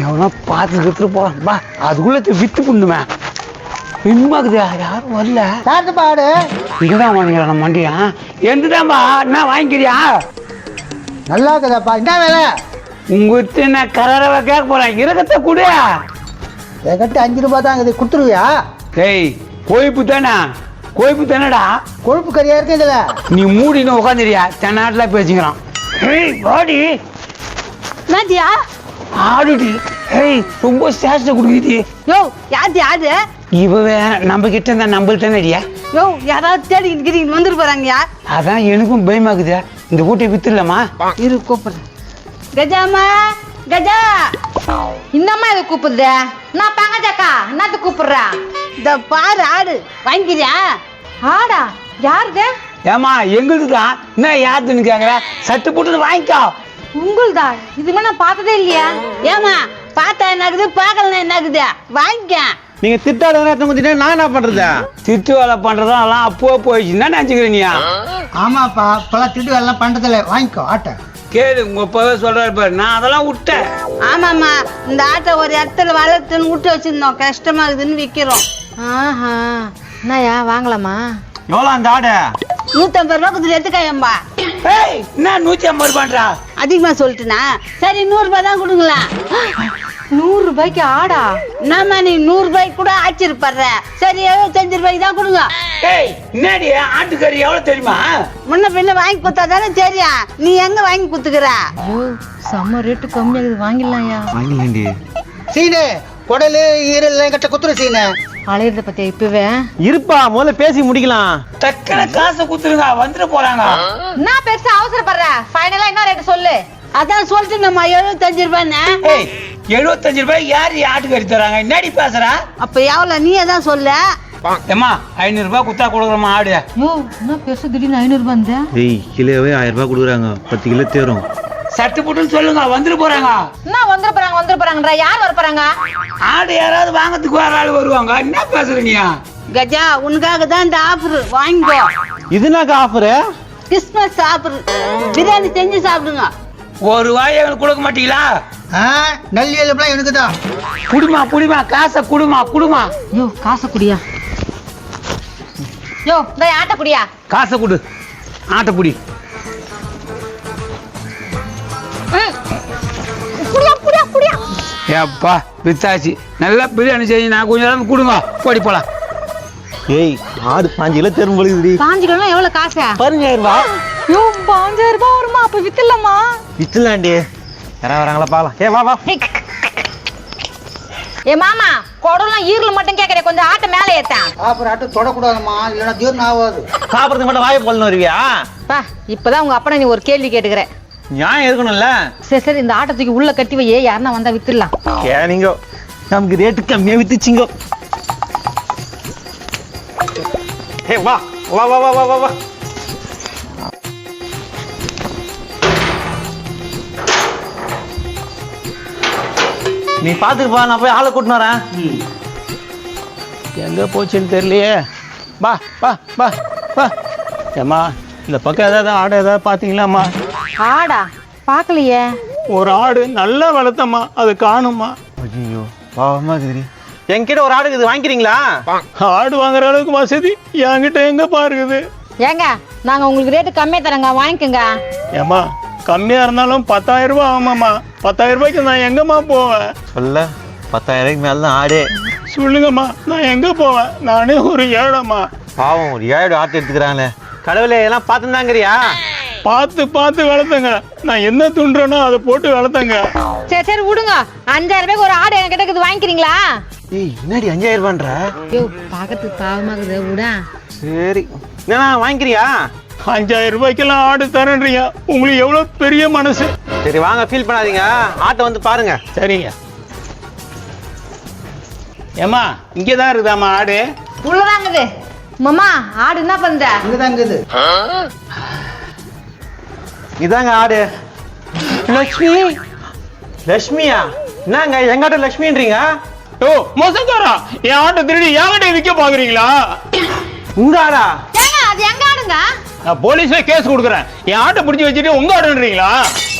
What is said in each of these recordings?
எவனா பார்த்து போறான். பா அதுக்குள்ள வித்து பண்ணுமே. இன்னுமாக்குதா யாரும் வரல. சாத்து பாடு. இங்கதான் வாங்கிக்கிறேன் நம்ம வண்டியா எந்ததான்பா என்ன வாங்கிக்கிறியா? நல்லா இருக்குதாப்பா. என்ன வேலை? உங்ககிட்ட நான் கரரவா கேட்க போறேன். இருக்கத்த கூட. என்கிட்ட அஞ்சு ரூபாய் தான் இருக்குது. கொடுத்துருவியா? டேய் கோயிப்பு தானே? கோயிப்பு தானடா? கொழுப்பு கறியா இருக்கு இதுல? நீ மூடின்னு உட்காந்துறியா தென்னாட்டுல பேசிக்கிறான். ஏய் வாடி. நாத்தியா ஆடுடி. ஏய் ரொம்ப சேஷ்ட குடுக்குது யோ யாரு யாரு இவ நம்ம கிட்ட இருந்தா நம்மள்ட்ட நடியா யோ யாராவது தேடிக்கிட்டு கிட்டிக்கிட்டு வந்துட்டு போறாங்கயா? அதான் எனக்கும் பயமாக்குது இந்த ஊட்டியை வித்துடலாமா? இரு கூப்பிடுறேன். கஜாமா கஜா. இன்னம்மா இதை கூப்பிடுத நான் பங்கஜக்கா என்னத்த கூப்பிடுறா. இந்த பாரு ஆடு. வாங்கிக்கிறியா? ஆடா யாருது? ஏமா எங்களுக்கு தான் என்ன யாருன்னு கேக்குற? சட்டு போட்டு வாங்கிக்கோ. உங்களுதா இதுமே நான் பார்த்ததே இல்லையா? ஏமா பார்த்தா என்னக்குது பார்க்கலன்னா என்னக்குது வாங்கிக்க. நீங்க திட்டாத நேரத்தை குத்திட்டே நான் என்ன பண்றது? திட்டு வேலை பண்றதும் எல்லாம் அப்போ போயிடுச்சு என்ன நினைச்சுக்கிறேன் நீயா ஆமாப்பா இப்பெல்லாம் திட்டு வேலை பண்றதில்ல. வாங்கிக்கோ ஆட்டை. கேளு உங்க அப்பவே சொல்றாரு பாரு. நான் அதெல்லாம் விட்டேன். ஆமாம்மா இந்த ஆட்டை ஒரு இடத்துல வளர்த்துன்னு விட்டு வச்சிருந்தோம். கஷ்டமா இருக்குதுன்னு விற்கிறோம் ஆஹா என்னயா வாங்கலாமா? எவ்வளோ அந்த ஆடை? நூத்தம்பது ரூபா கொடுத்து எடுத்துக்காயம்பா ஏய் என்ன நூத்தி ஐம்பது ரூபான்றா? அதிகமா சொல்லிட்டுனா? சரி நூறு ரூபாய் தான் கொடுங்களா? நூறு ரூபாய்க்கு ஆடா? என்னம்மா நீ நூறு ரூபாய்க்கு கூட ஆச்சரியப்படுற? சரி எழுபத்தஞ்சு ரூபாய்க்கு தான் கொடுங்க. ஏய் என்னடி ஆட்டுக்கறி எவ்வளவு தெரியுமா? முன்ன பின்ன வாங்கி கொடுத்தா தானே தெரியும். நீ எங்க வாங்கி கொடுத்துக்கிற? ஐயோ செம்ம ரேட்டு கம்மியாகுது வாங்கிடலாம்யா. வாங்கிலேண்டி சீனு குடலு ஈரல் என்கிட்ட குத்துரு சீனு. அலையிறத பத்தியா இப்பவே? இருப்பா முதல்ல பேசி முடிக்கலாம். டக்குனு காசை குத்துருங்க வந்துட்டு போறாங்க. என்ன பெருசா அவசரப்படுற? ஃபைனலா என்ன ரேட்டு சொல்லு. அதான் சொல்லிட்டு நம்ம எழுபத்தஞ்சு ரூபான்னு ஏய் எழுபத்தஞ்சு ரூபாய் யார் ஆட்டுக்கறி தராங்க என்னடி பேசுறா? அப்ப எவ்வளவு? நீயே தான் சொல்ல. ஏமா ஐநூறு ரூபாய் குத்தா கொடுக்குறோமா ஆடு. யோ என்ன பெருசு திடீர்னு ஐநூறு ரூபாய் டேய் கிலோவே ஆயிரம் ரூபாய் கொடுக்குறாங்க. பத்து கிலோ தேரும். சட்டு போட்டுன்னு சொல்லுங்க வந்துட்டு போறாங்க. என்ன வந்துட போறாங்க வந்துட போறாங்கன்ற? யார் வர போறாங்க? ஆடு யாராவது வாங்கறதுக்கு வேற ஆள் வருவாங்க. என்ன பேசுறீங்க கஜா உனக்காக தான் இந்த ஆஃபர் வாங்கிக்கோ இதுனாக்கா ஆஃபரு கிறிஸ்மஸ் ஆஃபர் பிரியாணி செஞ்சு சாப்பிடுங்க. ஒரு வாய் எங்களுக்கு கொடுக்க மாட்டீங்களா? நல்லி எலும்புலாம் எனக்கு தான் குடுமா குடுமா காசை குடுமா குடுமா. யோ காசை குடியா. யோ இந்த ஆட்ட குடியா. காசை குடு. ஆட்டப்புடி குடியா ஏப்பா வித்தாச்சு நல்லா பிரியாணி செஞ்சு நான் கொஞ்சம் நேரம் கொடுங்க போடி போலாம். ஏய் ஆடு பாஞ்சு கிலோ தேரும் பொழுதுடி பாஞ்சு கிலோ எவ்வளவு காசு? பதினஞ்சாயிரம் ரூபாய் யோ பாஞ்சாயிரம் ரூபாய் வருமா? அப்ப வித்துலாமா வித்துலாண்டி யாராவது வராங்களா பார்க்கலாம் ஏ வா வா. ஏ மாமா குடம்லாம் ஈரல் மட்டும் கேக்குறேன் கொஞ்சம் ஆட்ட மேல ஏத்தேன். ஆஃபர் ஆட்டு தொடக்கூடாதும்மா. இல்லைன்னா தீர்ணம் ஆகாது சாப்பிட்றதுக்கு மட்டும் வாயை போலன்னு வருவியா? பா இப்பதான் உங்க அப்பனை நீ ஒரு கேள்வி கேட்டுக்கிற. நியாயம் இருக்கணும்ல? சரி சரி இந்த ஆட்டத்துக்கு உள்ள கட்டி வையே யாருன்னா வந்தா வித்துடலாம். கேனீங்க நமக்கு ரேட்டு கம்மியா வித்துச்சிங்க. ஏ வா வா வா வா வா வா வா. நீ பாத்துக்கு பா நான் போய் ஆளை கூட்டின்னு வரேன். எங்கே போச்சுன்னு தெரியலையே. பா பா பா பா ஏம்மா இந்த பக்கம் ஏதாவது ஆடு ஏதாவது பார்த்தீங்களாம்மா? ஆடா பாக்கலையே ஒரு ஆடு நல்லா வளர்த்தம்மா அது காணுமா ஐயோ பாவமா இருக்குது என்கிட்ட ஒரு ஆடு இருக்குது வாங்கிக்கிறீங்களா? ஆடு வாங்குற அளவுக்கு வசதி என்கிட்ட எங்கப்பா இருக்குது? ஏங்க நாங்க உங்களுக்கு ரேட்டு கம்மியா தரங்க வாங்கிக்கோங்க. ஏம்மா கம்மியாக இருந்தாலும் பத்தாயிரம் ரூபாய் ஆமாம்மா பத்தாயிரம் ரூபாய்க்கு நான் எங்கம்மா போவேன்? சொல்ல பத்தாயிரம் ரூபாய்க்கு மேல தான் ஆடே. சொல்லுங்கம்மா நான் எங்கே போவேன்? நானே ஒரு ஏழைம்மா. பாவம் ஒரு ஏழு ஆட்டு எடுத்துக்கிறாங்களே. கடவுளே எல்லாம் பார்த்துருந்தாங்கறியா பார்த்து பார்த்து வளர்த்தங்க. நான் என்ன துண்டுறேனோ அதை போட்டு வளர்த்தங்க. சரி சரி விடுங்க. அஞ்சாயிரம் ரூபாய்க்கு ஒரு ஆடு என்கிட்ட இருக்குது வாங்கிக்கிறீங்களா? ஏய் என்னடி அஞ்சாயிரம் ரூபான்ற? ஐயோ பாக்கிறதுக்கு பாவமாகுது விட. சரி. என்னண்ணா வாங்கிக்கிறியா? அஞ்சாயிரம் ரூபாய்க்கெல்லாம் ஆடு தரேன்றீங்க. உங்களுக்கு எவ்வளோ பெரிய மனசு? சரி வாங்க ஃபீல் பண்ணாதீங்க. ஆட்டை வந்து பாருங்க. சரிங்க. ஏம்மா இங்கே தான் இருக்குதாம்மா ஆடு? உள்ளதாங்குது. மாமா ஆடு என்ன பண்ற இங்கதான் இருக்குது இதாங்க ஆடு. லக்ஷ்மி. லக்ஷ்மியா? என்னங்க எங்காட்ட லக்ஷ்மின்றீங்க? ஓ மோசக்காரா என் ஆட்டை திருடி என்கிட்ட விற்க பாக்குறீங்களா உங்க ஆடா? ஏங்க அது எங்க ஆடுங்க? நான் போலீஸ்ல கேஸ் கொடுக்குறேன். என் ஆட்டை பிடிச்சி வச்சுட்டு உங்க ஆடுன்றீங்களா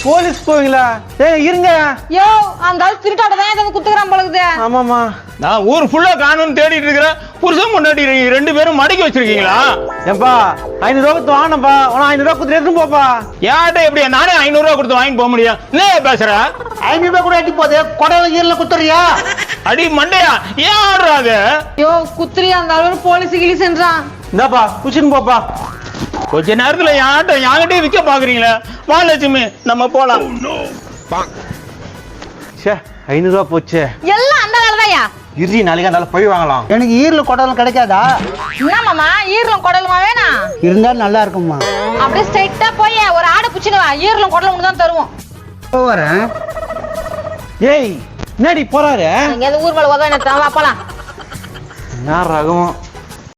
போலீஸ் போவீங்களா? ஏய் இருங்க. யோ அந்த ஆள் திருட்டாட்ட தான் ஏதாவது குத்துக்கிறான் பழகுது ஆமாமா நான் ஊர் ஃபுல்லா காணும்னு தேடிட்டு இருக்கிறேன். புருஷன் முன்னாடி ரெண்டு பேரும் மடக்கி வச்சிருக்கீங்களா? ஏன்பா ஐநூறு ரூபா கொடுத்து வாங்கினப்பா உன ஐநூறு ரூபா கொடுத்து எடுத்து போப்பா. ஆட்டை எப்படி? நானே ஐநூறு ரூபா கொடுத்து வாங்கி போக முடியும் என்ன பேசுற? ஐநூறு ரூபாய் கூட எட்டி போகுது குடல ஈரல குத்துறியா? அடி மண்டையா? ஏன் ஆடுறாது யோ குத்துறியா? அந்த ஆள் போலீஸ் கிளிசன்றான் இந்தாப்பா குச்சின்னு போப்பா. கொஞ்ச நேரத்துல என் ஆட்டை என்கிட்டயே விற்க பாக்குறீங்களே? வா லட்சுமி நம்ம போலாம். ச்சே ஐநூறு ரூபா போச்சே. எல்லாம் அந்த வேலை தான்யா இறுதி நாளைக்கு அந்த ஆளை போய் வாங்கலாம். எனக்கு ஈரல குடலும் கிடைக்காதா? என்ன மாமா ஈரலும் குடலுமா வேணாம் இருந்தா நல்லா இருக்கும்மா. அப்படியே ஸ்ட்ரைட்டா போய் ஒரு ஆடை புடிச்சுன்னு வா. ஈரலும் குடலும் ஒன்று தான் தருவோம். வரேன் ஏய் என்னடி போறாரு? எங்கேயாவது ஊர் மேல உதவி வா போலாம். என்ன ரகம்